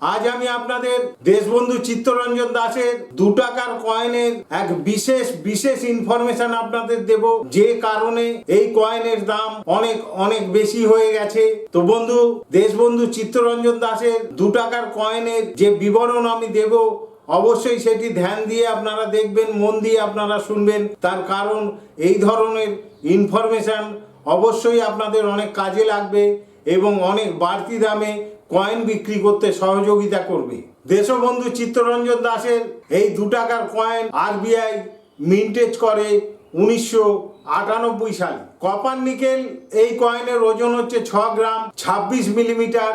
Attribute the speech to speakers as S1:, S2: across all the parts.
S1: আজ আমি আপনাদের দেশবন্ধু চিত্তরঞ্জন দাসের দু টাকার কয়েনের এক বিশেষ বিশেষ ইনফরমেশন আপনাদের দেব। যে কারণে এই কয়েনের দাম অনেক অনেক বেশি হয়ে গেছে। তো বন্ধু, দেশবন্ধু চিত্তরঞ্জন দাসের দু টাকার কয়েনের যে বিবরণ আমি দেব, অবশ্যই সেটি ধ্যান দিয়ে আপনারা দেখবেন, মন দিয়ে আপনারা শুনবেন। তার কারণ এই ধরনের ইনফরমেশন অবশ্যই আপনাদের অনেক কাজে লাগবে এবং অনেক বাড়তি দামে কয়েন বিক্রি করতে সহযোগিতা করবে। দেশবন্ধু চিত্তরঞ্জন দাসের এই দু টাকার কয়েন আরবিআই মিন্টেজ করে উনিশশো আটানব্বই সালে। কপার নিকেল এই কয়েনের ওজন হচ্ছে ছ গ্রাম ছাব্বিশ মিলিমিটার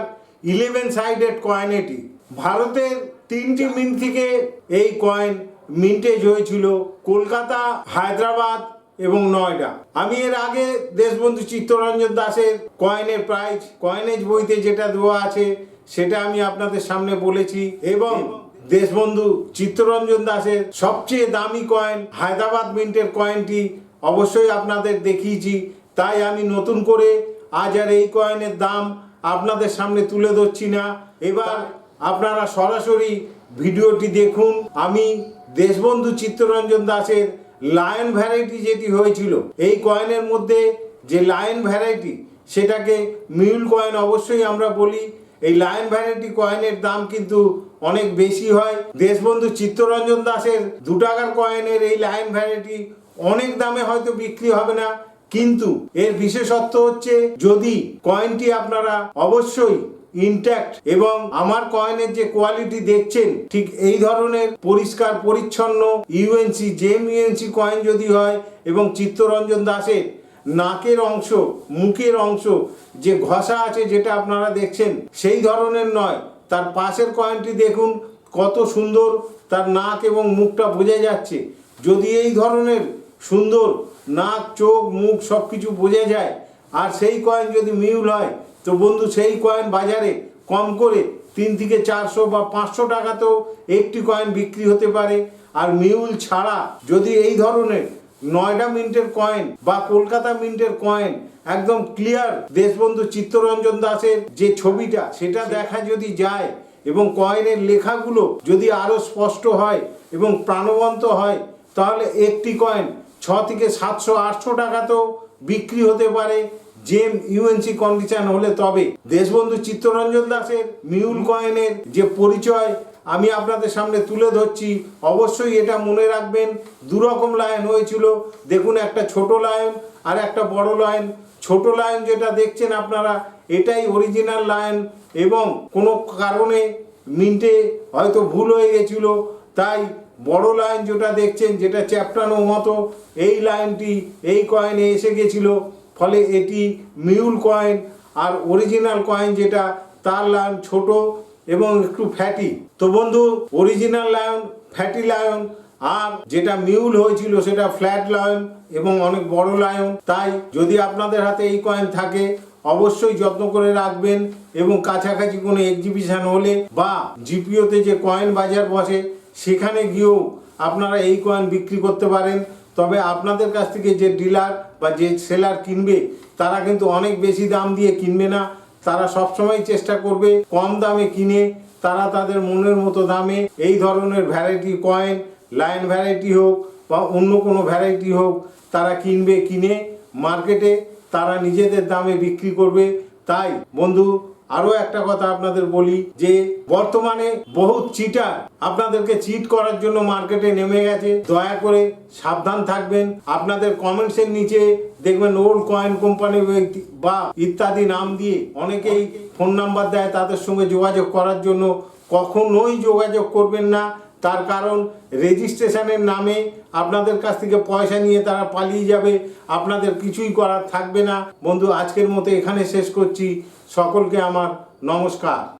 S1: ইলেভেন সাইডেড কয়েন এটি। ভারতের তিনটি মিন্ট থেকে এই কয়েন মিন্টেজ হয়েছিল কলকাতা, হায়দ্রাবাদ এবং নয়ডা। আমি এর আগে দেশবন্ধু চিত্তরঞ্জন দাসের কয়েনের প্রাইজ কয়েনেজ বইতে যেটা দেওয়া আছে, সেটা আমি আপনাদের সামনে বলেছি। এবং দেশবন্ধু চিত্তরঞ্জন দাসের সবচেয়ে দামি কয়েন হায়দ্রাবাদ মিন্টের কয়েনটি অবশ্যই আপনাদের দেখিয়েছি। তাই আমি নতুন করে আজ আর এই কয়েনের দাম আপনাদের সামনে তুলে ধরছি না। এবার আপনারা সরাসরি ভিডিওটি দেখুন। আমি দেশবন্ধু চিত্তরঞ্জন দাসের লায়ন ভ্যারাইটি যেটি হয়েছিল, এই কয়েনের মধ্যে যে লায়ন ভ্যারাইটি সেটাকে মিউল কয়েন অবশ্যই আমরা বলি। এই লায়ন ভ্যারাইটি কয়েনের দাম কিন্তু অনেক বেশি হয়। দেশবন্ধু চিত্তরঞ্জন দাসের দু টাকার কয়েনের এই লায়ন ভ্যারাইটি অনেক দামে হয়তো বিক্রি হবে না। কিন্তু এর বিশেষত্ব হচ্ছে, যদি কয়েনটি আপনারা অবশ্যই ইনট্যাক্ট এবং আমার কয়েনের যে কোয়ালিটি দেখছেন, ঠিক এই ধরনের পরিষ্কার, পরিচ্ছন্ন ইউএনসি জেম ইউএনসি কয়েন যদি হয় এবং চিত্তরঞ্জন দাসের নাকের অংশ, মুখের অংশ যে ঘষা আছে যেটা আপনারা দেখছেন, সেই ধরনের নয়। তার পাশের কয়েনটি দেখুন, কত সুন্দর তার নাক এবং মুখটা বোঝা যাচ্ছে। যদি এই ধরনের সুন্দর নাক, চোখ, মুখ সব কিছু বোঝা যায়, আর সেই কয়েন যদি মিউল হয় তো বন্ধু সেই কয়েন বাজারে কম করে তিন থেকে চারশো বা পাঁচশো টাকাতেও একটি কয়েন বিক্রি হতে পারে। আর মিউল ছাড়া যদি এই ধরনের নয়ডা মিন্টের কয়েন বা কলকাতা মিন্টের কয়েন একদম ক্লিয়ার দেশবন্ধু চিত্তরঞ্জন দাসের যে ছবিটা সেটা দেখা যদি যায় এবং কয়েনের লেখাগুলো যদি আরও স্পষ্ট হয় এবং প্রাণবন্ত হয় তাহলে একটি কয়েন ছ থেকে সাতশো আটশো টাকাতেও বিক্রি হতে পারে। জেম ইউএনসি কন্ডিশন হলে তবে। দেশবন্ধু চিত্তরঞ্জন দাসের মিউল কয়েনের যে পরিচয় আমি আপনাদের সামনে তুলে ধরছি, অবশ্যই এটা মনে রাখবেন, দুরকম লাইন হয়েছিল। দেখুন একটা ছোট লাইন আর একটা বড় লাইন। ছোট লাইন যেটা দেখছেন আপনারা, এটাই অরিজিনাল লাইন এবং কোনো কারণে মিন্টে হয়তো ভুল হয়ে গেছিল। তাই বড় লাইন যেটা দেখছেন, যেটা চ্যাপটানো মতো, এই লাইনটি এই কয়েনে এসে গেছিল। ফলে এটি মিউল কয়েন আর অরিজিনাল কয়েন যেটা তার লায়ন ছোট এবং একটু ফ্যাটি। তো বন্ধু, অরিজিনাল লায়ন, ফ্যাটি লায়ন আর যেটা মিউল হয়েছিল সেটা ফ্ল্যাট লায়ন এবং অনেক বড় লায়ন। তাই যদি আপনাদের হাতে এই কয়েন থাকে, অবশ্যই যত্ন করে রাখবেন এবং কাছাকাছি কোনো এক্সিবিশন হলে বা জিপিওতে যে কয়েন বাজার বসে, সেখানে গিয়েও আপনারা এই কয়েন বিক্রি করতে পারেন। তবে আপনাদের কাছ থেকে যে ডিলার বা যে সেলার কিনবে, তারা কিন্তু অনেক বেশি দাম দিয়ে কিনবে না। তারা সবসময় চেষ্টা করবে কম দামে কিনে, তারা তাদের মনের মতো দামে এই ধরনের ভ্যারাইটি কয়েন লাইন ভ্যারাইটি হোক বা অন্য কোনো ভ্যারাইটি হোক, তারা কিনবে, কিনে মার্কেটে তারা নিজেদের দামে বিক্রি করবে। তাই বন্ধু আরও একটা কথা আপনাদের বলি, যে বর্তমানে বহু চিটার আপনাদেরকে চিট করার জন্য মার্কেটে নেমে গেছে। দয়া করে সাবধান থাকবেন। আপনাদের কমেন্টসের নিচে দেখবেন ওল্ড কয়েন কোম্পানি বা ইত্যাদি নাম দিয়ে অনেকেই ফোন নাম্বার দেয় তাদের সঙ্গে যোগাযোগ করার জন্য। কখনোই যোগাযোগ করবেন না। তার কারণ রেজিস্ট্রেশনের নামে আপনাদের কাছ থেকে পয়সা নিয়ে তারা পালিয়ে যাবে, আপনাদের কিছুই করার থাকবে না। বন্ধু, আজকের মতো এখানে শেষ করছি। সকলকে আমার নমস্কার।